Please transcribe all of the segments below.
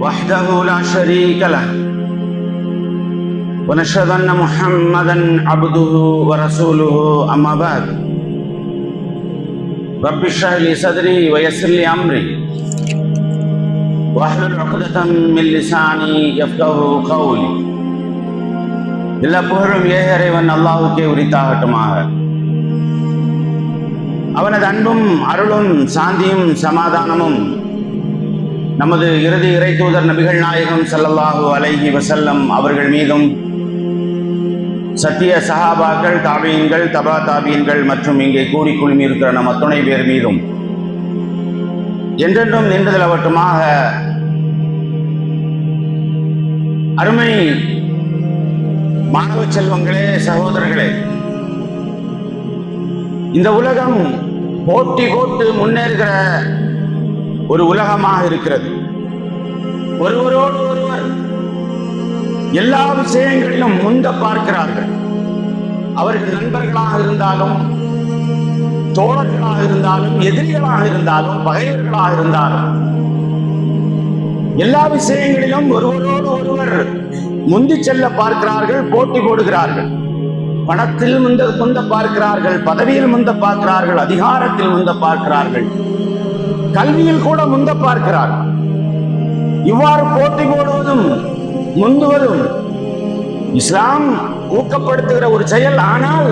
وحده لا شريك له ونشهد أن محمدا عبده ورسوله أما بعد رب اشرح لي صدري ويسر لي أمري واحلل عقدة من لساني يفقه قولي எல்லா புகழும் ஏகரைவன் அல்லாஹுக்கே உரித்தாகட்டுமாக அவனது அன்பும் அருளும் சாந்தியும் சமாதானமும் நமது இறுதி இறை தூதர் நபிகள் நாயகம் சல்லல்லாஹு அலைஹி வசல்லம் அவர்கள் மீதும் சத்திய சஹாபாக்கள் தாபியன்கள் தபா தாபியன்கள் மற்றும் இங்கே கூடி குழுமியிருக்கிற நம் அத்துணை பேர் மீதும் என்றென்றும் நின்று மட்டுமாக அருமை மாணவ செல்வங்களே சகோதரர்களே இந்த உலகம் போட்டி போட்டு முன்னேறுகிற ஒரு உலகமாக இருக்கிறது. ஒருவரோடு ஒருவர் எல்லா விஷயங்களிலும் முந்த பார்க்கிறார்கள். அவர்கள் நண்பர்களாக இருந்தாலும் தோழர்களாக இருந்தாலும் எதிரிகளாக இருந்தாலும் பகைவர்களாக இருந்தாலும் எல்லா விஷயங்களிலும் ஒருவரோடு ஒருவர் முந்தி செல்ல பார்க்கிறார்கள் போட்டி போடுகிறார்கள். பணத்தில் முந்த முந்த பார்க்கிறார்கள் பதவியில் முந்த பார்க்கிறார்கள் அதிகாரத்தில் முந்த பார்க்கிறார்கள். கல்வியில் கூட முந்த பார்க்கிறார். இவ்வாறு போட்டி போடுவதும் முந்துவதும் இஸ்லாம் ஊக்கப்படுத்துகிற ஒரு செயல். ஆனால்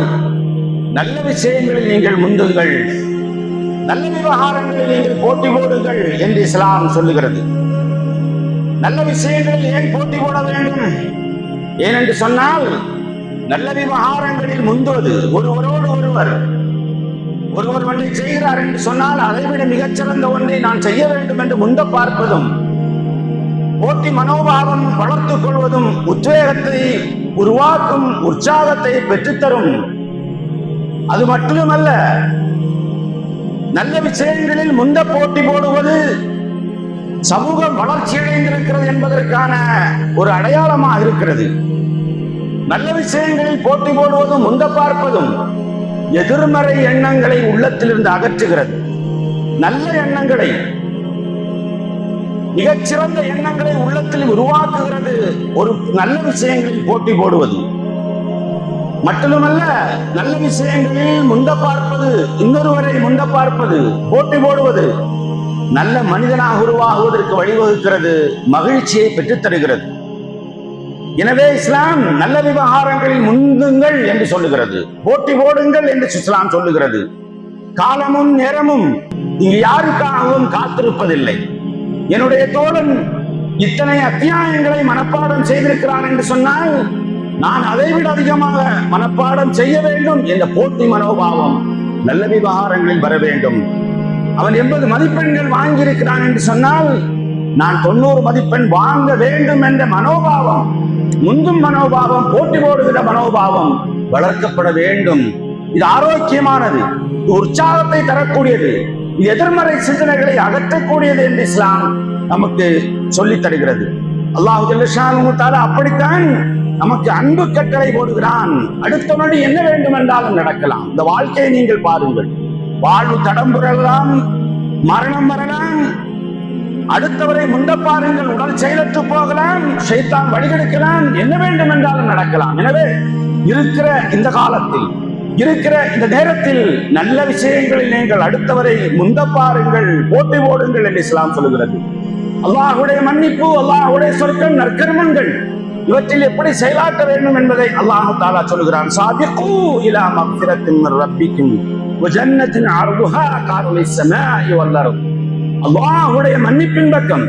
நல்ல விஷயங்களில் நீங்கள் முந்துங்கள். நல்ல விவகாரங்களில் நீங்கள் போட்டி போடுங்கள் என்று இஸ்லாம் சொல்லுகிறது. நல்ல விஷயங்களில் ஏன் போட்டி போட வேண்டும்? ஏனென்று சொன்னால் நல்ல விவகாரங்களில் முந்துவது ஒருவரோடு ஒருவர் ஒருவர் ஒன்றை செய்கிறார் என்று சொன்னால் அதைவிட மிகச்சிறந்த ஒன்றை நான் செய்ய வேண்டும் என்று முந்த பார்ப்பதும் போட்டி மனோபாவம் வளர்த்துக் கொள்வதும் உத்வேகத்தை உருவாக்கும் உற்சாகத்தை பெற்றுத்தரும். அது மட்டுமல்ல நல்ல விஷயங்களில் முந்த போட்டி போடுவது சமூகம் வளர்ச்சி அடைந்திருக்கிறது என்பதற்கான ஒரு அடையாளமாக இருக்கிறது. நல்ல விஷயங்களில் போட்டி போடுவதும் முந்த பார்ப்பதும் எதிர்மறை எண்ணங்களை உள்ளத்திலிருந்து அகற்றுகிறது. நல்ல எண்ணங்களை மிகச்சிறந்த எண்ணங்களை உள்ளத்தில் உருவாக்குகிறது ஒரு நல்ல விஷயங்களில் போட்டி போடுவது. மட்டுமல்ல நல்ல விஷயங்களில் முந்த பார்ப்பது இன்னொருவரை முந்த பார்ப்பது போட்டி போடுவது நல்ல மனிதனாக உருவாகுவதற்கு வழிவகுக்கிறது மகிழ்ச்சியை பெற்றுத்தருகிறது. எனவே இஸ்லாம் நல்ல விவகாரங்களில் முந்துங்கள் என்று சொல்லுகிறது. போட்டி போடுங்கள் என்று இஸ்லாம் சொல்லுகிறது. காலமும் நேரமும் இங்கு யாருக்காகவும் காத்திருப்பதில்லை. என்னுடைய தோழன் இத்தனை அத்தியாயங்களை மனப்பாடம் செய்திருக்கிறான் என்று சொன்னால் நான் அதைவிட அதிகமாக மனப்பாடம் செய்ய வேண்டும் என்ற போட்டி மனோபாவம் நல்ல விவகாரங்களில் வர வேண்டும். அவன் எண்பது மதிப்பெண்கள் வாங்கியிருக்கிறான் என்று சொன்னால் நான் தொண்ணூறு மதிப்பெண் வாங்க வேண்டும் என்ற மனோபாவம் முந்தும் மனோபாவம் போட்டி போடுகிற மனோபாவம் வளர்க்கப்பட வேண்டும். இது ஆரோக்கியமானது உற்சாகத்தை தரக்கூடியது இது எதிர்மறை சிந்தனைகளை அகற்றக்கூடியது என்று இஸ்லாம் நமக்கு சொல்லித் தருகிறது. அல்லாஹு அப்படித்தான் நமக்கு அன்பு கட்டளை போடுகிறான். அடுத்த நொடி என்ன வேண்டும் என்றாலும் நடக்கலாம். இந்த வாழ்க்கையை நீங்கள் பாருங்கள். வாழ்வு தடம் புரலாம் மரணம் வரலாம் அடுத்தவரை முந்த பாருங்கள் உடல் செயலற்று போகலாம் சைத்தான் வழிகெடுக்கலாம் என்ன வேண்டும் என்றாலும் நடக்கலாம். எனவே இருக்கிற இந்த காலத்தில் இருக்கிற இந்த நேரத்தில் நல்ல விஷயங்களில் நீங்கள் அடுத்தவரை முந்த பாருங்கள் போட்டி போடுங்கள் என்று இஸ்லாம் சொல்லுகிறது. அல்லாஹுடைய மன்னிப்பு அல்லாஹுடைய சொற்கள் நற்கர்மங்கள் இவற்றில் எப்படி செயலாற்ற வேண்டும் என்பதை அல்லாஹு தாலா சொல்லுகிறான். சாதிக்கு இலா மக்ஃபிரத்தின் ரப்பிக்கும் ஜன்னத்தின் அர்ஹா காருலை சமாஇ வல்லரும் அல்லாஹுடைய மன்னிப்பின் பக்கம்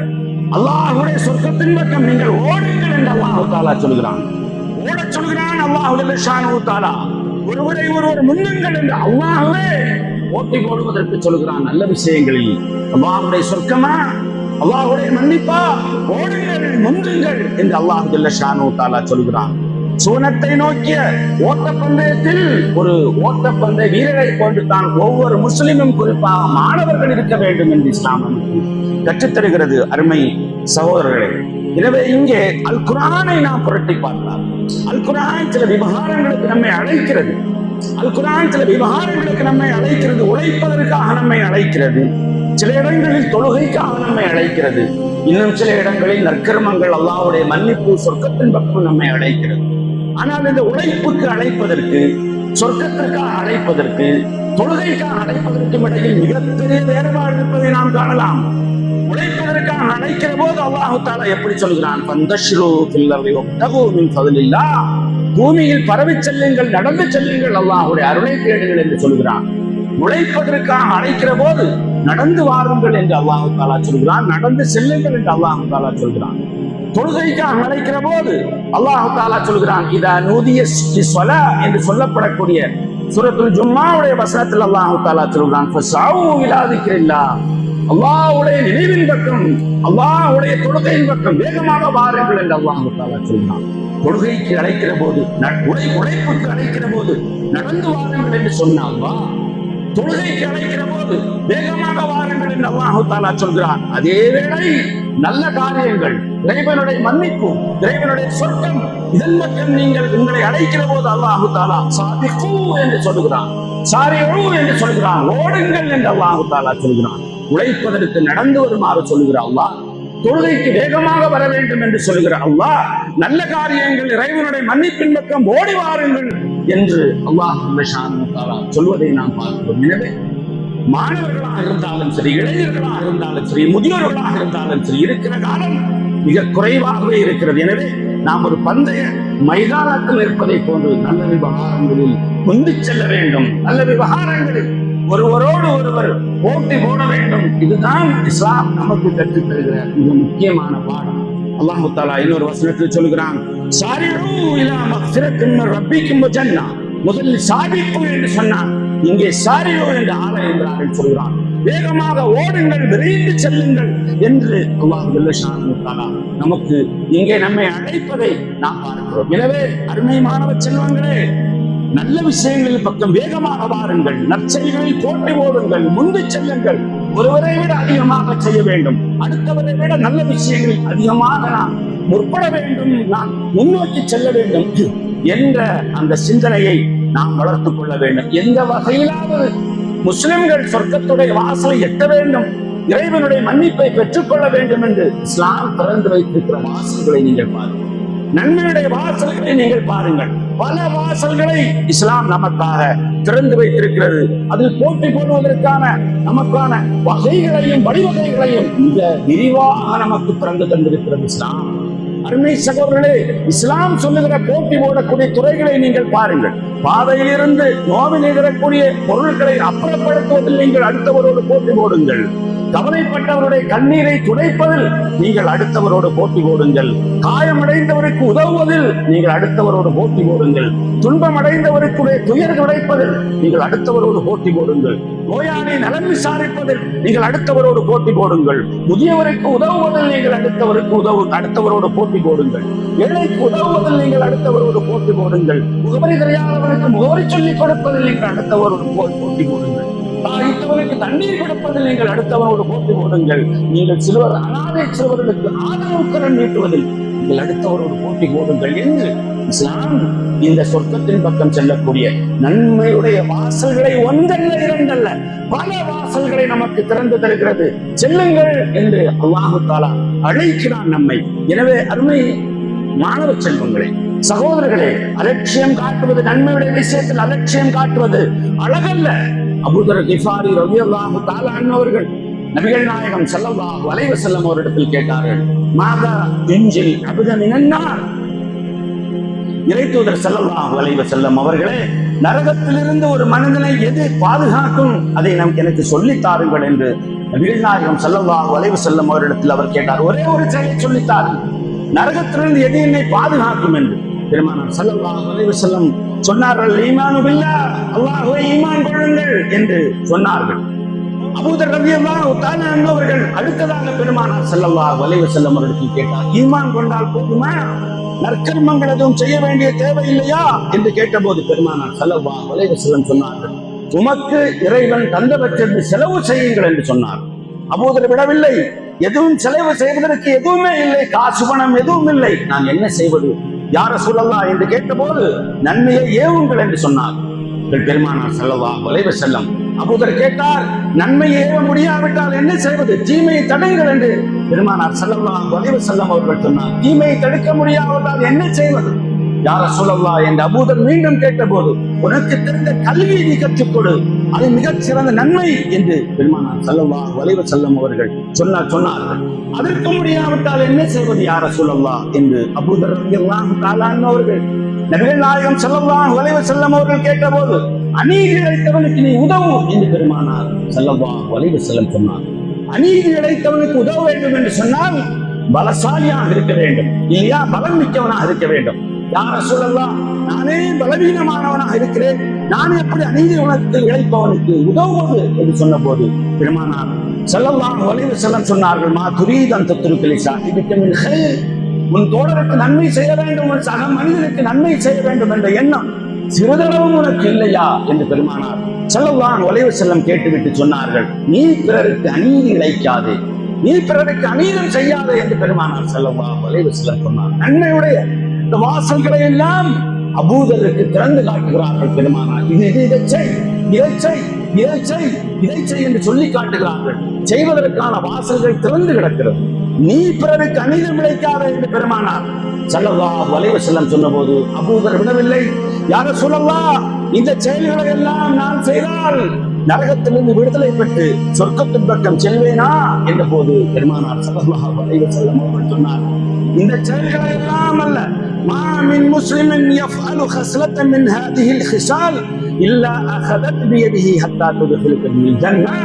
அல்லாஹுடைய சொர்க்கத்தின் பக்கம் நீங்கள் ஓடுங்கள் என்று அல்லாஹு தாலா சொல்கிறான். ஓடச் சொல்கிறான் அல்லாஹு தாலா ஒருவரை ஒருவர் முன்னுங்கள் என்று அல்லாஹுவே ஓட்டி போடுவதற்கு சொல்கிறான். நல்ல விஷயங்களில் அல்லாஹுடைய சொர்க்கமா? அல்லாஹுடைய மன்னிப்பா? ஓடுங்கள் முந்துங்கள் என்று அல்லாஹ் ஷானு தாலா சொல்கிறான். சூனத்தை நோக்கிய ஓட்டப்பந்தயத்தில் ஒரு ஓட்டப்பந்தய வீரரை கொண்டு தான் ஒவ்வொரு முஸ்லிமும் குறிப்பாக மாணவர்கள் இருக்க வேண்டும் என்று இஸ்லாம் கற்றுத்தருகிறது. அருமை சகோதரர்களே எனவே இங்கே அல் குரானை நாம் புரட்டி பார்த்தால் அல் குரான் சில விவகாரங்களுக்கு நம்மை அழைக்கிறது. அல் குரான் சில விவகாரங்களுக்கு நம்மை அழைக்கிறது. உழைப்பதற்காக நம்மை அழைக்கிறது. சில இடங்களில் தொழுகைக்காக நம்மை அழைக்கிறது. இன்னும் சில இடங்களில் நற்கர்மங்கள் அல்லாவுடைய மன்னிப்பு சொர்க்கத்தின் பக்கம் நம்மை அழைக்கிறது. ஆனால் இந்த உழைப்புக்கு அழைப்பதற்கு சொர்க்கத்திற்காக அழைப்பதற்கு தொழுகைக்காக அழைப்பதற்கும் இடையில் மிகப்பெரிய வேறுபாடு இருப்பதை நாம் காணலாம். உழைப்பதற்காக அழைக்கிற போது அல்லாஹு தாலா எப்படி சொல்கிறான்? பந்தஷ்ரு ஃபில்லர்ரி வப்தகு மின் பூமியில் பரவி செல்லுங்கள் நடந்து செல்லுங்கள் அல்லாஹுடைய அருளை தேடுங்கள் என்று சொல்கிறான். உழைப்பதற்காக அழைக்கிற போது நடந்து வாருங்கள் என்று அல்லாஹு தாலா சொல்கிறான். நடந்து செல்லுங்கள் என்று அல்லாஹு தாலா சொல்கிறான். தொழுகைக்காக அழைக்கிற போது அல்லாஹு தாலா சொல்கிறான் இதா நூதிய சொலா என்று சொல்லப்படக்கூடிய சுரத்துல் ஜும்மாவுடைய வசனத்தில் அல்லாஹு தாலா சொல்கிறான் ஃபஸாவு அல்லாஹ்வுடைய நினைவின் பக்கம் அல்லாஹ்வுடைய தொழுகையின் பக்கம் வேகமாக வாருங்கள் என்று அல்லாஹு தாலா சொல்கிறான். தொழுகைக்கு அழைக்கிற போது உடை உழைப்புக்கு அழைக்கிற போது நடந்து வாருங்கள் என்று சொன்ன தொழுகைக்கு அழைக்கிற போது வேகமாக வாருங்கள் என்று அல்லாஹு தாலா சொல்கிறான். அதே வேளை நல்ல காரியங்கள் இறைவனுடைய மன்னிப்பு இறைவனுடைய சொர்க்கம் இதன் பக்கம் நீங்கள் உங்களை அழைக்கிற போது அல்லாஹு தாலா சாதிக்கு என்று சொல்லுகிறான். சாரி என்று சொல்கிறான் ஓடுங்கள் என்று அல்லாஹு தாலா சொல்கிறான் உழைப்பதற்கு நடந்து வருமாறு சொல்லுகிறார் அல்லாஹ் தொழுகைக்கு வேகமாக வர வேண்டும் என்று சொல்லுகிற அல்லாஹ் நல்ல காரியங்கள் இறைவனுடைய மன்னிப்பின் பக்கம் ஓடி வாருங்கள் என்று அல்லாஹ் சொல்வதை நாம் பார்க்கிறோம். எனவே மாணவர்களாக இருந்தாலும் சரி இளைஞர்களாக இருந்தாலும் சரி முதியோர்களாக இருந்தாலும் சரி இருக்கிற காலம் மிக குறைவாகவே இருக்கிறது. எனவே நாம் ஒரு பந்தய மைதானத்தில் இருப்பதை போன்று நல்ல விவகாரங்களில் முந்தி செல்ல வேண்டும். நல்ல விவகாரங்களில் ஒருவரோடு ஒருவர் போட்டி போட வேண்டும். இதுதான் இஸ்லாம் நமக்கு கற்றுத் தருகிற மிக முக்கியமான பாடம். அல்லாஹு தாலா இன்னொரு வசனத்தில் சொல்கிறான் சாரியூ இலா மக்ஃபிரத்தின் ரப்பிக்கும் ஜன்னா முதலில் சாதிப்பு என்று சொன்னான். இங்கே சாரியோ என்று ஆள என்றார்கள் சொல்கிறான். வேகமாக ஓடுங்கள் விரைந்து செல்லுங்கள் என்று அல்லாஹ் நமக்கு இங்கே நம்மை அழைப்பதை நாம் பார்க்கிறோம். எனவே அருமை மாணவ செல்வங்களே நல்ல விஷயங்களில் பக்கம் வேகமாக வாருங்கள் நற்செயல்களில் போட்டி போடுங்கள் முன்பு செல்லுங்கள். ஒருவரை விட அதிகமாக செய்ய வேண்டும். அடுத்தவரை விட நல்ல விஷயங்களில் அதிகமாக நாம் முற்பட வேண்டும் நாம் முன்னோக்கி செல்ல வேண்டும் என்ற அந்த சிந்தனையை நாம் வளர்த்துக் கொள்ள வேண்டும். எந்த வகையிலாவது முஸ்லிம்கள் சொர்க்கத்துடைய வாசலை எட்ட வேண்டும் இறைவனுடைய மன்னிப்பை பெற்றுக்கொள்ள வேண்டும் என்று இஸ்லாம் திறந்து வைத்திருக்கிற வாசல்களை நீங்கள் பாருங்கள். நன்மையுடைய வாசல்களை நீங்கள் பாருங்கள். பல வாசல்களை இஸ்லாம் நமக்காக திறந்து வைத்திருக்கிறது. அதில் போட்டி போடுவதற்கான நமக்கான வகைகளையும் வழிவகைகளையும் மிக விரிவாக நமக்கு திறந்து தந்திருக்கிறது இஸ்லாம். அருமை சகோதரர்களே இஸ்லாம் சொல்லுகிற போட்டி போடக்கூடிய துறைகளை நீங்கள் பாருங்கள். பாதையிலிருந்து நோவில் எதிரக்கூடிய பொருட்களை அப்புறப்படுத்துவதில் நீங்கள் அடுத்தவரோடு போட்டி போடுங்கள். கவலைப்பட்டவருடைய கண்ணீரை துடைப்பதில் நீங்கள் அடுத்தவரோடு போட்டி போடுங்கள். காயமடைந்தவருக்கு உதவுவதில் நீங்கள் அடுத்தவரோடு போட்டி போடுங்கள். துன்பம் அடைந்தவருக்குடைய துயர் துடைப்பதில் நீங்கள் அடுத்தவரோடு போட்டி போடுங்கள். நோயாளி நலன் விசாரிப்பதில் நீங்கள் அடுத்தவரோடு போட்டி போடுங்கள். முதியவருக்கு உதவுவதில் நீங்கள் அடுத்தவருக்கு உதவு அடுத்தவரோடு போட்டி போடுங்கள். ஏழைக்கு உதவுவதில் நீங்கள் அடுத்தவரோடு போட்டி போடுங்கள். முகவரி தெரியாதவருக்கு முகவரி சொல்லிக் கொடுப்பதில் நீங்கள் அடுத்தவரோடு போட்டி போடுங்கள். தாயிட்டவனுக்கு தண்ணீர் கொடுப்பதில் நீங்கள் அடுத்தவனோடு போட்டி போடுங்கள். நீங்கள் சிறுவர் அனாதை சிறுவர்களுக்கு ஆதரவு கரம் நீட்டுவதில் நீங்கள் அடுத்தவரோடு போட்டி போடுங்கள் என்று இஸ்லாம் இந்த சொர்க்கத்தின் பக்கம் செல்லக்கூடிய நன்மையுடைய வாசல்களை ஒன்றல்ல இரண்டல்ல பல வாசல்களை நமக்கு திறந்து தருகிறது. செல்லுங்கள் என்று அல்லாஹு தாலா அழைக்கிறான் நம்மை. எனவே அருமை மாணவ செல்வங்களே சகோதரர்களே அலட்சியம் காட்டுவது நன்மையுடைய விஷயத்தில் அலட்சியம் காட்டுவது அழகல்ல. கிஃபாரி அவர்கள் நபிகள் நாயகம் ஸல்லல்லாஹு வலைவ வஸல்லம் அவரிடத்தில் கேட்டார்கள் மாதா இன்ஜில் அபுத மினன்னார் இறைத்தூதர் ஸல்லல்லாஹு அலைஹி செல்லம் அவர்களே நரகத்திலிருந்து ஒரு மனிதனை எது பாதுகாக்கும்? அதை நமக்கு எனக்கு சொல்லி தாருங்கள் என்று நபிகள் நாயகம் ஸல்லல்லாஹு அலைஹி செல்லம் அவரிடத்தில் அவர் கேட்டார். ஒரே ஒரு செயலை சொல்லித்தார் நரகத்திலிருந்து எது என்னை பாதுகாக்கும்? என்று. பெருமானார் ஸல்லல்லாஹு அலைஹி வஸல்லம் சொன்னார்கள் ஈமானு பில்லா அல்லாஹ்வை ஈமான் கொள்ளுங்கள் என்று சொன்னார்கள். அபூதர் ரவியெல்லாம் என்பவர்கள் அடுத்ததாக பெருமானார் ஸல்லல்லாஹு அலைஹி வஸல்லம் அவர்கள் கேட்டார் ஈமான் கொண்டால் போதுமா? நற்கர்மங்கள் எதுவும் செய்ய வேண்டிய தேவை இல்லையா? என்று கேட்டபோது பெருமானார் ஸல்லல்லாஹு அலைஹி வஸல்லம் சொன்னார்கள் உமக்கு இறைவன் தந்தவற்றிற்கு செலவு செய்யுங்கள் என்று சொன்னார். அபூதர் விடவில்லை எதுவும் செலவு செய்வதற்கு எதுவுமே இல்லை காசு பணம் எதுவும் இல்லை நான் என்ன செய்வது? யார சூழல்லா என்று கேட்டபோது நன்மையை ஏவுங்கள் என்று சொன்னார். பெருமானார் செல்லவா வலைவ செல்லம் அபூதர் கேட்டார் நன்மை ஏவ முடியாவிட்டால் என்ன செய்வது? தீமையை தடைங்கள் என்று பெருமானார் செல்லலாம் வலைவ செல்லம் அவர்கள் சொன்னார். தீமையை தடுக்க முடியாவிட்டால் என்ன செய்வது? யார சொல்லலா என்று அபூதர் மீண்டும் கேட்டபோது உனக்கு தெரிந்த கல்வியை நீ கற்றுக்கொடு அது மிகச் சிறந்த நன்மை என்று பெருமானார் செல்லவா வலைவ செல்லம் அவர்கள் சொன்னார் சொன்னார்கள். அதற்கு முடியாவிட்டால் என்ன செய்வது யார சொல்லலா என்று அபூதர் ரலியல்லாஹு அவர்கள் நபிகள் நாயகம் செல்லவான் வலைவ செல்லம் அவர்கள் கேட்டபோது அநீதி இழைத்தவனுக்கு நீ உதவு என்று பெருமானார் செல்லவா வலைவ செல்லம் சொன்னார். அநீதி இழைத்தவனுக்கு உதவ வேண்டும் என்று சொன்னால் பலசாலியாக இருக்க வேண்டும். இல்லையா? பலம் மிக்கவனாக இருக்க வேண்டும். யார சொல்லலாம் நானே பலவீனமானவனாக இருக்கிறேன். நான் எப்படி அநீதி உனக்கு இழைப்பவனுக்கு உதவுவது என்று சொன்ன போது பெருமானார் செல்லலாம் வலைவ செல்லம் சொன்னார்கள் மா துரீதன் தத்துருக்களை சாதிபிக்கமின் உன் தோழருக்கு நன்மை செய்ய வேண்டும் உன் சக மனிதனுக்கு நன்மை செய்ய வேண்டும் என்ற எண்ணம் சிறிதளவும் உனக்கு இல்லையா? என்று பெருமானார் செல்லவான் ஒலைவு செல்லம் கேட்டுவிட்டு சொன்னார்கள் நீ பிறருக்கு அநீதி இழைக்காதே. நீ பிறருக்கு அநீதம் செய்யாதே என்று பெருமானார் செல்லவா ஒலைவு செல்லம் சொன்னார். நன்மையுடைய இந்த வாசல்களை எல்லாம் அபூதருக்கு திறந்து காட்டுகிறார்கள் பெருமானார். இது இதை செய் இதை செய் இதை செய் இதை செய் என்று சொல்லி காட்டுகிறார்கள். செய்வதற்கான வாசல்கள் திறந்து கிடக்கிறது. நீ பிறருக்கு அநீதம் விளைக்காத என்று பெருமானார் சல்லல்லா வலைவ செல்லம் சொன்னபோது அபூதர் விடவில்லை. யார சொல்லவா இந்த செயல்களை எல்லாம் நான் செய்தால் நரகத்திலிருந்து விடுதலை பெற்று சொர்க்கத்தின் பக்கம் செல்வேனா? என்ற போது பெருமானார் சல்லல்லா வலைவ செல்லம் அவர்கள் சொன்னார். இந்த செயல்களை எல்லாம் அல்ல மா மின் முஸ்லிமின் யஃஅலு ஹஸ்லத்தன் மின் ஹாதிஹி الخصال இல்லா அஹதத் பியதிஹி ஹத்தா துத்ஃபிலுக பில் ஜன்னah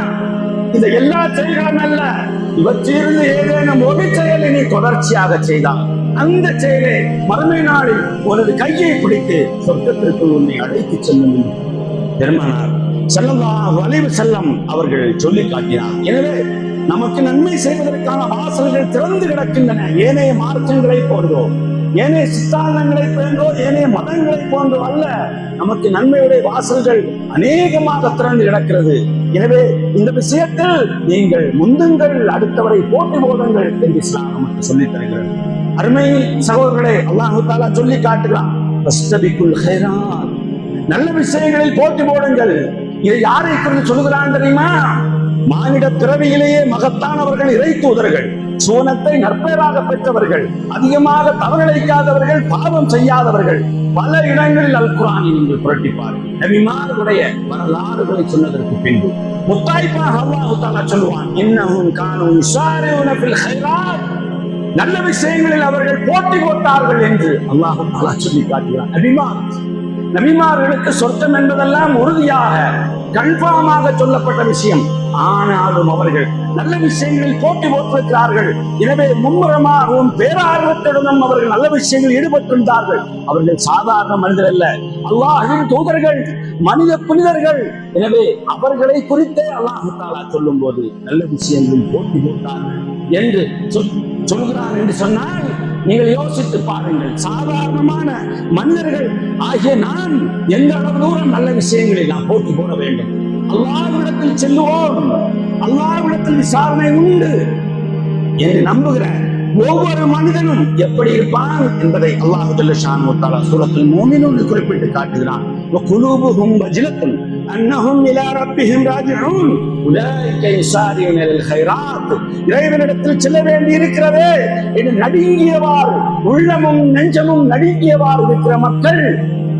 இந்த எல்லா செயல்களும் அல்ல இவற்றிலிருந்து ஏதேனும் ஒரு செயலை நீ தொடர்ச்சியாக செய்தால் அந்த செயலை மறுமை நாளில் உனது கையை பிடித்து சொர்க்கத்திற்குள் உன்னை அழைத்து செல்லும் என்று பெருமானார் செல்லல்லாஹு அலைஹி செல்லம் அவர்கள் சொல்லி காட்டினார் எனவே நமக்கு நன்மை செய்வதற்கான வாசல்கள் திறந்து கிடக்கின்றன ஏனைய மார்க்கங்களை போன்றோ ஏனைய சித்தாந்தங்களை போன்றோ ஏனைய மதங்களை போன்றோ அல்ல நமக்கு நன்மையுடைய வாசல்கள் அநேகமாக திறந்து கிடக்கிறது. எனவே இந்த விஷயத்தில் நீங்கள் முந்துங்கள் அடுத்தவரை போட்டி போடுங்கள் என்று இஸ்லாம் நமக்கு சொல்லித் தருகிறது. அருமை சகோதரர்களே அல்லாஹு தாலா சொல்லி காட்டுகிறான் நல்ல விஷயங்களில் போட்டி போடுங்கள். இதை யாரை குறித்து சொல்லுகிறான் தெரியுமா? மானிட பிறவியிலேயே மகத்தானவர்கள் இறை தூதர்கள் சூனத்தை நற்பெயராக பெற்றவர்கள் அதிகமாக தவறிழைக்காதவர்கள் பாவம் செய்யாதவர்கள் பல இடங்களில் அல் குரானை நீங்கள் புரட்டிப்பார்கள் நபிமார்களுடைய வரலாறுகளை சொன்னதற்கு பின்பு. முத்தாய்ப்பாக அல்லாஹு தாலா சொல்லுவான் இன்னமும் காணும் யுசாரிஊன ஃபில் நல்ல விஷயங்களில் அவர்கள் போட்டி போட்டார்கள் என்று அல்லாஹு தாலா சொல்லி காட்டுகிறான். நபிமார் நபிமார்களுக்கு சொர்க்கம் என்பதெல்லாம் உறுதியாக கன்ஃபார்மாக சொல்லப்பட்ட விஷயம். ஆனாலும் அவர்கள் நல்ல விஷயங்களில் போட்டி போட்டிருக்கிறார்கள். எனவே மும்முரமாகவும் பேரார்வத்துடனும் அவர்கள் நல்ல விஷயங்களில் ஈடுபட்டிருந்தார்கள். அவர்கள் சாதாரண மனிதர் அல்ல. அல்லாஹின் தூதர்கள் மனித புனிதர்கள். எனவே அவர்களை குறித்தே அல்லாஹாலா சொல்லும் போது நல்ல விஷயங்களில் போட்டி போட்டார்கள் என்று சொல்கிறார் என்று சொன்னால் நீங்கள் யோசித்து பாருங்கள். சாதாரணமான மனிதர்கள் ஆகிய நான் எந்த அளவு தூரம் நல்ல விஷயங்களில் நாம் போட்டி போட வேண்டும்? அல்லாவிடத்தில் செல்லுவோம். அல்லாவிடத்தில் விசாரணை உண்டு என்று நம்புகிற ஒவ்வொரு மனிதனும் எப்படி இருப்பான் என்பதை அல்லாஹு ஜல்லஷான் சூரத்தில் மோமினோடு குறிப்பிட்டு காட்டுகிறான். குலூபுகும் வஜிலத்தும் அன்னஹும் இலா ரப்பிஹிம் ராஜிஊன். உலாயிக யுசாரியூன லில் கைராத். இறைவனிடத்தில் செல்ல வேண்டி இருக்கிறதே என்று நடுங்கியவாறு உள்ளமும் நெஞ்சமும் நடுங்கியவாறு இருக்கிற மக்கள்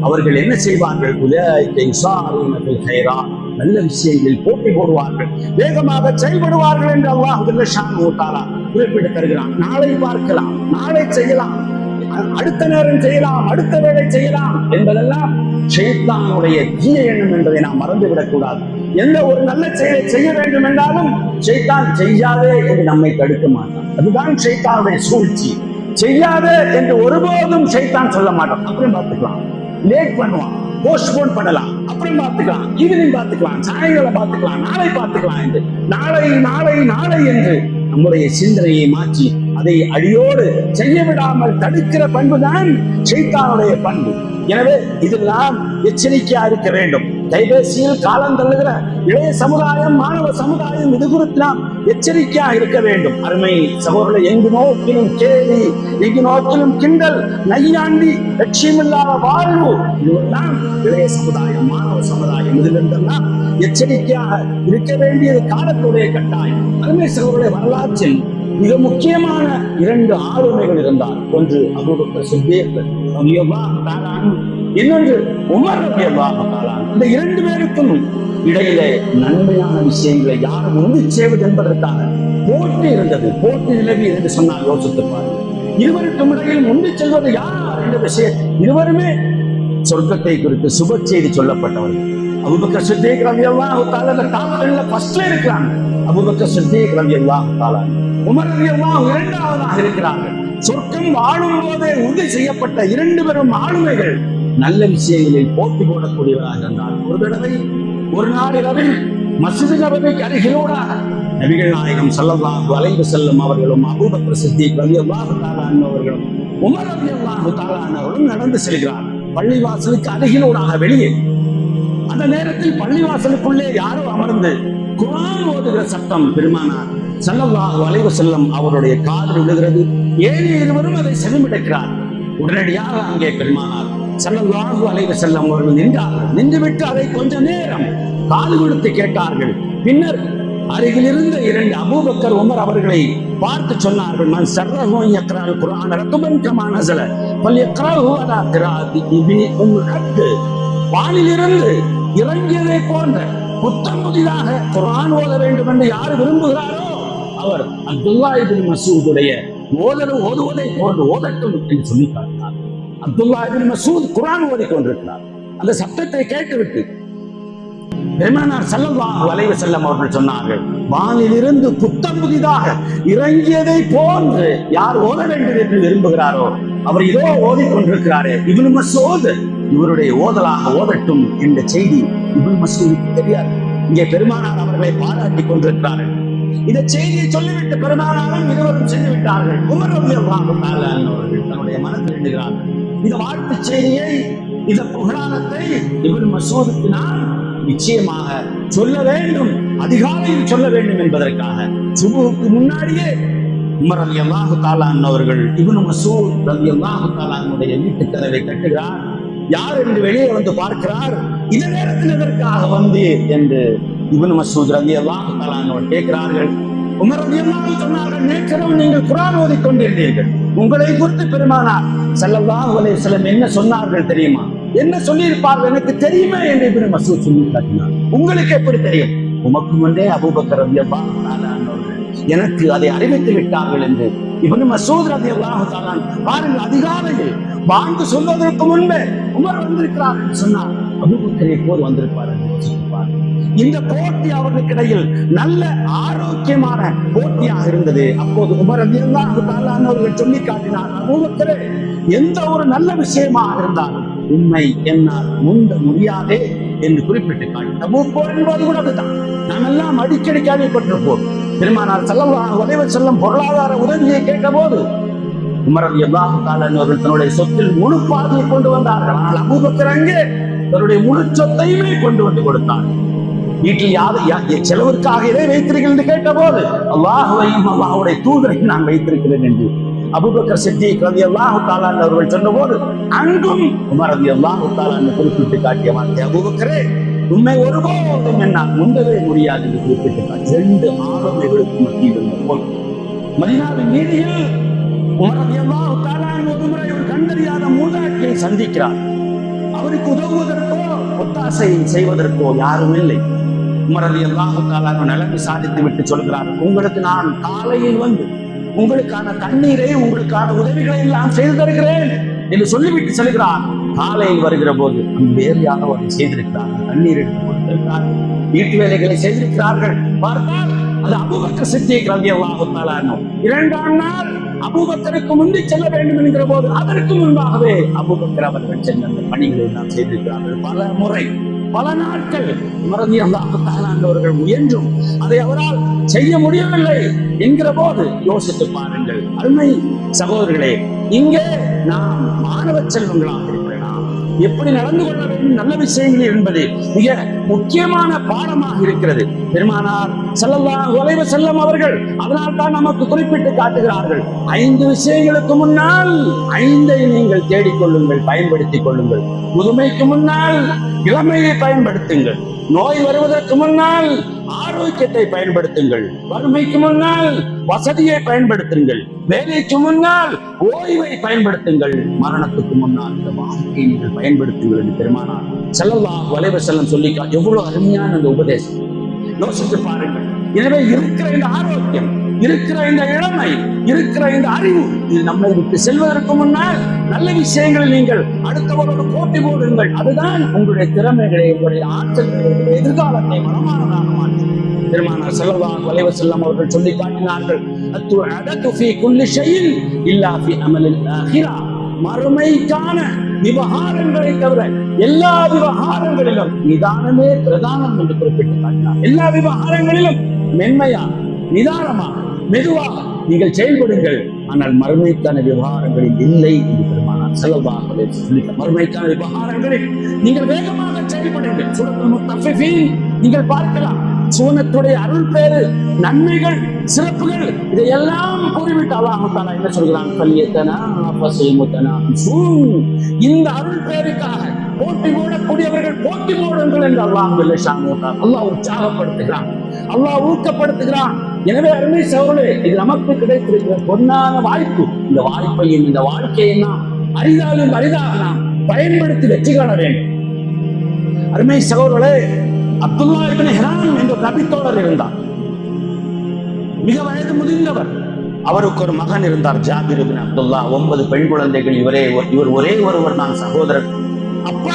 அவர்கள் என்ன செய்வார்கள்? உலாயிக யுசாரியூன லில் கைராத். நல்ல விஷயங்களில் போட்டி போடுவார்கள். வேகமாக செயல்படுவார்கள் என்று அல்லாஹ் ஷான் ஓட்டாரா குறிப்பிட்டு தருகிறான். நாளை பார்க்கலாம். நாளை செய்யலாம். அடுத்த நேரம் செய்யலாம். அடுத்த வேலை செய்யலாம் என்பதெல்லாம் ஷெய்தானுடைய தீய எண்ணம் என்பதை நாம் மறந்துவிடக் கூடாது. எந்த ஒரு நல்ல செயலை செய்ய வேண்டும் என்றாலும் ஷெய்தான் செய்யாதே என்று நம்மை தடுக்க மாட்டான். அதுதான் ஷெய்தானுடைய சூழ்ச்சி. செய்யாதே என்று ஒருபோதும் ஷைத்தான் சொல்ல மாட்டான். அப்புறம் பார்த்துக்கலாம். லேட் பண்ணுவான். போஸ்ட்போன் பண்ணலாம். அப்புறம் பார்த்துக்கலாம். ஈவினிங் பார்த்துக்கலாம். சாயங்காலம் பார்த்துக்கலாம். நாளை பார்த்துக்கலாம் என்று. நாளை நாளை நாளை என்று நம்முடைய சிந்தனையை மாற்றி அதை அடியோடு செய்ய விடாமல் தடுக்கிற பண்புதான் சைத்தானுடைய பண்பு. எனவே இதெல்லாம் எச்சரிக்கையா இருக்க வேண்டும். கைபேசியில் காலம் தள்ளுகிற இளைய சமுதாயம் மாணவ சமுதாயம் இது குறித்து நாம் எச்சரிக்கையா இருக்க வேண்டும். அருமை சகோதரர்களை எங்கு நோக்கிலும் கேலி எங்கு நோக்கிலும் கிண்டல் நையாண்டி லட்சியமில்லாத வாழ்வு இதுவெல்லாம் இளைய சமுதாயம் மாணவ சமுதாயம் இதிலிருந்தெல்லாம் எச்சரிக்கையாக இருக்க வேண்டியது காலத்துடைய கட்டாயம். அருமை சகோதரர்களை வரலாற்றில் மிக முக்கியமான இரண்டு ஆளுமைகள் இருந்தார் ஒன்று அவருடைய சித்திக் இன்னொன்று உமர் ரலியல்லாஹு இந்த இரண்டு பேருக்கும் இடையிலே நன்மையான விஷயங்களை யாரும் உண்டு செய்வது என்பதற்காக போட்டி இருந்தது. போட்டி நிலவி என்று சொன்னால் யோசித்து இருவருக்கும் இடையில் முந்தி செல்வது யார் என்ற விஷயம் இருவருமே சொர்க்கத்தை குறித்து சுப செய்தி சொல்லப்பட்டவர்கள். அபுபக்கர் சித்தேக் ரலியல்லாஹு தஆலா தாலா டாப்ல ஃபர்ஸ்ட்ல இருக்கிறாங்க. அபுபக்கர் ரவி ரலியல்லாஹு தாலா உமர் ரலியல்லாஹு இரண்டாவதாக இருக்கிறார்கள். சொர்க்கம் வாழும் போதே உறுதி செய்யப்பட்ட இரண்டு பெரும் ஆளுமைகள். நல்ல விஷயங்களில் போட்டி போடக்கூடியவராக இருந்தார். ஒரு தடவை ஒரு நாள் இரவில் மஸ்ஜித் நபவிக்கு அருகிலோடாக நபிகள் நாயகம் ஸல்லல்லாஹு அலைஹி செல்லும் அவர்களும் அபூபக்கர் சித்திக் ரலியல்லாஹு தஆலா அவர்களும் உமர் ரலியல்லாஹு தஆலா அவர்களும் நடந்து செல்கிறார். பள்ளிவாசலுக்கு அருகிலோடாக வெளியே. அந்த நேரத்தில் பள்ளிவாசலுக்குள்ளே யாரோ அமர்ந்து குரான் ஓதுகிற சத்தம் பெருமானார் ஸல்லல்லாஹு அலைஹி செல்லும் அவருடைய காதல் விழுகிறது. ஏழு இருவரும் அதை செவிமடுக்கிறார். உடனடியாக அங்கே பெருமானார் ஸல்லல்லாஹு அலைவ செல்லம் அவர்கள் நின்றார்கள் நின்றுவிட்டு அதை கொஞ்ச நேரம் காது கொடுத்து கேட்டார்கள். பின்னர் அருகில் இருந்த இரண்டு அபூபக்கர் உமர் அவர்களை பார்த்து சொன்னார்கள் யக்ரால் அலா கிராதி உம் வானிலிருந்து இறங்கியதை போன்ற புத்தம் புதிதாக குரான் ஓத வேண்டும் என்று யார் விரும்புகிறாரோ அவர் அப்துல்லா இபின் மசூதுடைய ஓதரும் ஓதுவதை போன்று ஓதட்டும் என்று சொல்லி காட்டினார் அப்துல்லா இபின் மசூத் குரான் ஓதிக் கொண்டிருக்கிறார் அந்த சத்தத்தை கேட்டுவிட்டு பெருமானார் ஸல்லல்லாஹு அலைஹி செல்லம் அவர்கள் சொன்னார்கள் வானிலிருந்து புத்தம் புதிதாக இறங்கியதை போன்று யார் ஓத வேண்டும் என்று விரும்புகிறாரோ அவர் இதோ ஓதிக் கொண்டிருக்கிறாரே இப்னு மசூது இவருடைய ஓதலாக ஓதட்டும் என்ற செய்தி இவனு மசூதுக்கு தெரியாது. இங்கே பெருமானார் அவர்களை பாராட்டி கொண்டிருக்கிறார்கள். இந்த செய்தியை சொல்லிவிட்டு பெருமானாரும் இருவரும் சென்று விட்டார்கள். உமர் ரலியல்லாஹு அவர்கள் தன்னுடைய மனத்தில் எண்ணுகிறார்கள். இந்த வாழ்த்து செய்தியை இந்த புகழானத்தை இவன் மசூதுக்கு நான் நிச்சயமாக சொல்ல வேண்டும் அதிகாலையில் சொல்ல வேண்டும் என்பதற்காக. சுபுவுக்கு முன்னாடியே உமர் அலி அல்லாஹு தாலான் அவர்கள் இவனு மசூத் அலி அல்லாஹு தாலானுடைய வீட்டு கதவை கட்டுகிறார். யார் என்று வெளியே வந்து பார்க்கிறார். இந்த நேரத்தில் எதற்காக வந்து என்று இவனு மசூத் அலி அல்லாஹு தாலான் கேட்கிறார்கள். உமர் அலி அல்லாஹு சொன்னார்கள் நேற்றிரவு நீங்கள் குரான் ஓதிக் கொண்டிருந்தீர்கள் உங்களை குறித்து பெருமானார் ஸல்லல்லாஹு அலைஹி என்ன சொன்னார்கள் தெரியுமா? என்ன சொல்லியிருப்பார்கள்? எனக்கு தெரியுமே என்று இப்படி மசூத் சொல்லி காட்டினார் உங்களுக்கு எப்படி தெரியும்? உமக்கு முன்னே அபூபக்கர் ரலியல்லாஹு தஆலா எனக்கு அதை அறிவித்து விட்டார்கள் என்று இப்படி மசூத் ரலியல்லாஹு அல்லாஹாலான் பாருங்கள் அதிகாலையில் வாங்கு சொல்வதற்கு முன்பே உமர் வந்திருக்கிறார் என்று சொன்னார் அபூபக்கரை போல் வந்திருப்பார் என்று இந்த போட்டி அவர்களுக்கு இடையில் நல்ல ஆரோக்கியமான போட்டியாக இருந்தது. அப்போது உமர் ரலியல்லாஹு அவர்கள் சொல்லி காட்டினார் அபூபக்கரே எந்த ஒரு நல்ல விஷயமாக இருந்தாலும் உண்மை என்னால் முந்த முடியாதே என்று குறிப்பிட்டு காட்டினார். போர் என்பது கூட அதுதான். நாம் எல்லாம் அடிக்கடி கேள்விப்பட்டிருப்போம். பெருமானார் செல்லம் உதவி செல்லும் பொருளாதார உதவியை கேட்டபோது உமரது எவ்வாறு காலன் அவர்கள் தன்னுடைய சொத்தில் முழு பாதையை கொண்டு வந்தார்கள். ஆனால் அபூபக்கர் அங்கே தன்னுடைய முழு சொத்தையுமே கொண்டு வந்து கொடுத்தார். வீட்டில் யாது செலவிற்காக எதை வைத்திருக்கிறேன் என்று கேட்டபோது அல்லாஹுவையும் அல்லாஹுடைய தூதரையும் நான் வைத்திருக்கிறேன் என்று. அபுபக்கர் சித்திக் ரதி அல்லாஹு தாலான் அவர்கள் சொன்னபோது அங்கும் உமர் ரதி அல்லாஹு தாலான் குறிப்பிட்டு காட்டிய வார்த்தை அபுபக்கரே உண்மை ஒருபோதும் என்னால் முந்தவே முடியாது என்று குறிப்பிட்டு காட்டி ரெண்டு ஆளுமைகளுக்கு மத்தியில் இருந்த போல் மதினாவின் நீதியில் உமர் ரதி அல்லாஹு தாலான் ஒரு முறை ஒரு கண்டறியாத மூதாட்டியை சந்திக்கிறார். அவருக்கு உதவுவதற்கோ ஒத்தாசை செய்வதற்கோ யாரும் இல்லை. உமரது அல்லாஹால நலம் விசாரித்து விட்டு சொல்கிறார். உங்களுக்கு நான் காலையில் வந்து உங்களுக்கான தண்ணீரை உங்களுக்கான உதவிகளை எல்லாம் செய்து தருகிறேன் என்று சொல்லிவிட்டு செல்கிறார். காலையில் வருகிற போது அங்கு வேறு யாரோ செய்திருக்கிறார். தண்ணீர் எடுத்து கொடுத்திருக்கிறார். வீட்டு வேலைகளை செய்திருக்கிறார்கள். பார்த்தால் அது அபுபக்க சித்தியை ரவி அல்லாஹு இரண்டாம் நாள் அபுபக்கருக்கு முந்தி செல்ல வேண்டும் என்கிற போது அதற்கு முன்பாகவே அபுபக்கர் அவர்கள் சென்ற பணிகளை எல்லாம் செய்திருக்கிறார்கள். பல முறை பல நாட்கள் மறதி அல்லாஹாலாண்டவர்கள் முயன்றும் அதை அவரால் செய்ய முடியவில்லை என்கிற போது யோசித்து பாருங்கள். அருமை சகோதரர்களே இங்கே நாம் மாணவ செல்வங்களாக இருக்கிற எப்படி நடந்து கொள்ள வேண்டும் நல்ல விஷயங்கள் என்பது மிக முக்கியமான பாடமாக இருக்கிறது. பெருமானார் செல்லல்லாம் உழைவு செல்லம் அவர்கள் அதனால் தான் நமக்கு குறிப்பிட்டு காட்டுகிறார்கள். ஐந்து விஷயங்களுக்கு முன்னால் ஐந்தை நீங்கள் தேடிக்கொள்ளுங்கள் பயன்படுத்திக் கொள்ளுங்கள். முதுமைக்கு முன்னால் இளமையை பயன்படுத்துங்கள். நோய் வருவதற்கு முன்னால் ஆரோக்கியத்தை பயன்படுத்துங்கள். வறுமைக்கு முன்னால் வசதியை பயன்படுத்துங்கள். வேலைக்கு முன்னால் ஓய்வை பயன்படுத்துங்கள். மரணத்துக்கு முன்னால் இந்த வாழ்க்கையை நீங்கள் பயன்படுத்துங்கள் என்று பெருமானார் செல்லல்லா வலைவ செல்லம் சொல்லி எவ்வளவு அருமையான அந்த உபதேசம். யோசித்து பாருங்கள். எனவே இருக்கிற இந்த ஆரோக்கியம் இருக்கிற இந்த இளமை இருக்கிற இந்த அறிவு இது நம்மை விட்டு செல்வதற்கு முன்னால் நல்ல விஷயங்களில் நீங்கள் அடுத்தவரோடு போட்டி போடுங்கள். அதுதான் உங்களுடைய திறமைகளை உங்களுடைய ஆற்றல்களை உங்களுடைய எதிர்காலத்தை மனமானதாக மாற்றும். பெருமானார் செல்லவா வலைவ செல்லம் அவர்கள் சொல்லி காட்டினார்கள் அத்து அடத்து ஃபி குல்லி ஷையில் இல்லா ஃபி அமலில் அஹிரா மறுமைக்கான விவகாரங்களை தவிர எல்லா விவகாரங்களிலும் நிதானமே பிரதானம் என்று குறிப்பிட்டு காட்டினார். எல்லா விவகாரங்களிலும் மென்மையா நிதானமா மெதுவாக நீங்கள் செயல்படுங்கள். ஆனால் மறுமைக்கான விவகாரங்களில் இல்லை என்று பெருமானார் செல்லவாக சொல்லி மறுமைக்கான விவகாரங்களில் நீங்கள் வேகமாக செயல்படுங்கள். சூரத்துல் முத்தஃபிஃபீன் நீங்கள் பார்க்கலாம். சூனத்துடைய அருள் பேரு நன்மைகள் சிறப்புகள் இதையெல்லாம் கூறிவிட்டு அல்லாஹு தாலா என்ன சொல்கிறான்? கல்யத்தனா பசைமுத்தனா இந்த அருள் பேருக்காக போட்டி போடக்கூடியவர்கள் போட்டி போடுங்கள் என்று அல்லாஹ் இல்லை அல்லாஹ் உற்சாகப்படுத்துகிறான் அல்லாஹ் ஊக்கப்படுத்துகிறான். எனவே அருமை சகோதரே இது நமக்கு கிடைத்திருக்கிற பொன்னான வாய்ப்பு. இந்த வாய்ப்பையும் இந்த வாழ்க்கையை நாம் அரிதாலும் அரிதாக நாம் பயன்படுத்தி வெற்றி காண வேண்டும். அருமை சகோதரே அப்துல்லா இபின் ஹிரான் என்ற நபித்தோழர் இருந்தார். மிக வயது முதிர்ந்தவர். அவருக்கு ஒரு மகன் இருந்தார் ஜாபிர் இப்னு அப்துல்லா. ஒன்பது பெண் குழந்தைகள் இவரே இவர் ஒரே ஒருவர் தான் சகோதரர். அப்பா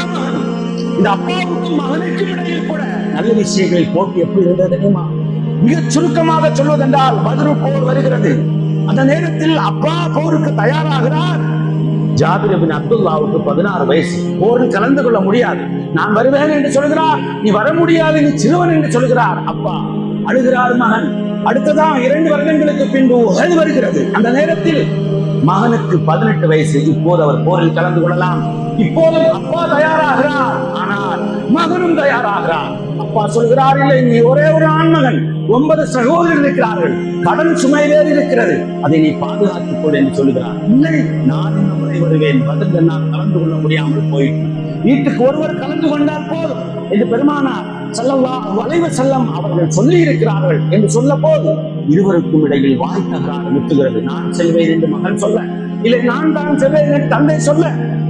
இந்த அப்பாவுக்கும் மகனுக்கும் இடையில் கூட நல்ல விஷயங்களில் போட்டி எப்படி இருந்தது தெரியுமா? மிகச் சுருக்கமாக சொல்வதென்றால் பதிரு போர் வருகிறது. அந்த நேரத்தில் அப்பா போருக்கு தயாராகிறார். ஜாபிர் பின் அப்துல்லாவுக்கு பதினாறு வயசு. போரில் கலந்து கொள்ள முடியாது. நான் வருவேன் என்று சொல்கிறார். நீ வர முடியாது நீ சிறுவன் என்று சொல்கிறார். அப்பா அழுகிறார் மகன். அடுத்ததான் இரண்டு வருடங்களுக்கு பின்பு உஹது வருகிறது. அந்த நேரத்தில் மகனுக்கு பதினெட்டு வயசு. இப்போது அவர் போரில் கலந்து கொள்ளலாம். இப்போதும் அப்பா தயாராகிறார். ஆனால் மகனும் தயாராகிறார். அப்பா சொல்கிறார் இல்லை நீ ஒரே ஒரு ஆண்மகன். ஒன்பது சகோதரர் இருக்கிறார்கள். கடன் சுமை வேறு இருக்கிறது. அதை நீ பாதுகாத்துக் கொள் என்று சொல்கிறார். இல்லை நான் இந்த முறை வருவேன். பதில் என்னால் கலந்து கொள்ள முடியாமல் போயிட்டு வீட்டுக்கு ஒருவர் கலந்து கொண்டால் போதும் என்று பெருமானார் செல்லல்லா வளைவ செல்லம் அவர்கள் சொல்லி இருக்கிறார்கள் என்று சொல்ல போது இருவருக்கும் இடையில் வாய் தகராறு முத்துகிறது நான் செல்வேன் என்று மகன் சொல்ல. இல்லை நான் தான் செல்வேன் என்று தந்தை சொல்ல.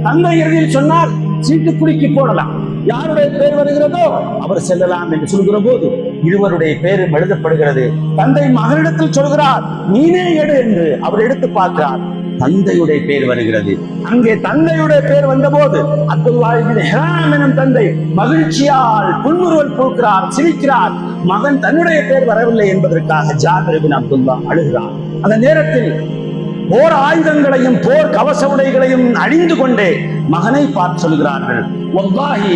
தந்தை இறுதியில் சொன்னால் சீட்டுக்குடிக்கு போடலாம். யாருடைய பேர் வருகிறதோ அவர் செல்லலாம் என்று சொல்கிற போது இருவருடைய பேரும் எழுதப்படுகிறது. தந்தை மகனிடத்தில் சொல்கிறார் நீனே எடு என்று அவர் எடுத்து பார்க்கிறார். தந்தையுடைய பேர் வருகிறது. அங்கே தந்தையுடைய பேர் வந்தபோது அப்துல் எனும் தந்தை மகிழ்ச்சியால் புன்முறுவல் பூக்கிறார் சிரிக்கிறார். மகன் தன்னுடைய பேர் வரவில்லை என்பதற்காக ஜாபிர் அப்துல்லா அழுகிறார். அந்த நேரத்தில் போர் ஆயுதங்களையும் போர் கவச உடைகளையும் அணிந்து கொண்டே மகனை பார்த்து சொல்கிறார்கள். வல்லாஹி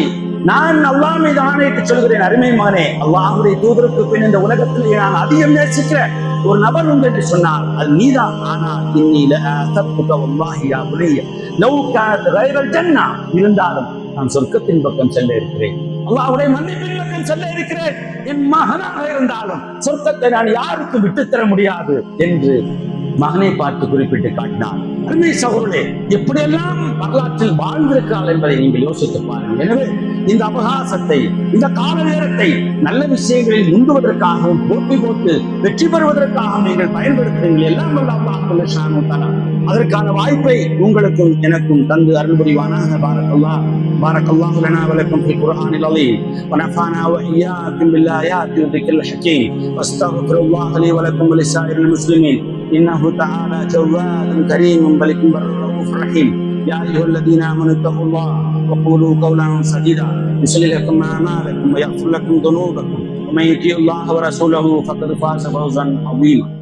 நான் அல்லாஹ் மீது ஆணையிட்டு சொல்கிறேன் அருமை மகனே. அல்லாஹுடைய தூதருக்கு பின் இந்த உலகத்தில் நான் அதிகம் நேசிக்கிற ஒரு நபர் உண்டு என்று சொன்னால் அது நீதான். ஆனா இன்னில அசப்புக வல்லாஹி யா புலிய லவ் ஜன்னா. இருந்தாலும் நான் சொர்க்கத்தின் பக்கம் செல்ல இருக்கிறேன். அல்லாஹுடைய மன்னிப்பின் பக்கம் செல்ல இருக்கிறேன். என் மகனாக இருந்தாலும் சொர்க்கத்தை நான் யாருக்கும் விட்டுத்தர முடியாது என்று மகனை பார்த்து குறிப்பிட்டு காட்டினார் அருமை சகோதரே எப்படியெல்லாம் வரலாற்றில் வாழ்ந்திருக்கிறாள் என்பதை நீங்கள் யோசித்து பாருங்கள் எனவே இந்த அவகாசத்தை இந்த கால நேரத்தை நல்ல விஷயங்களில் முந்துவதற்காகவும் போட்டி போட்டு வெற்றி பெறுவதற்காகவும் நீங்கள் பயன்படுத்துகிறீர்கள் எல்லாம் வல்ல அல்லாஹ் ஜல்ல ஷானு தஆலா அதற்கான வாய்ப்பை உங்களுக்கும் எனக்கும் தந்து அருள் புரிவானாக பாரக்கல்லாஹ் பாரக்கல்லாஹு லனா வலக்கும் في القرآن العظيم ونفعنا وإياكم بالآيات والذكر الحكيم واستغفر الله لي ولكم ولسائر المسلمين إنه تعالى جواد كريم بلك بر رؤوف رحيم. يا أيها الذين آمنوا اتقوا الله وقولوا قولا سديدا. يصلح لكم أعمالكم ويغفر لكم ذنوبكم. ومن يطيع الله ورسوله فقد فاز فوزا عظيما.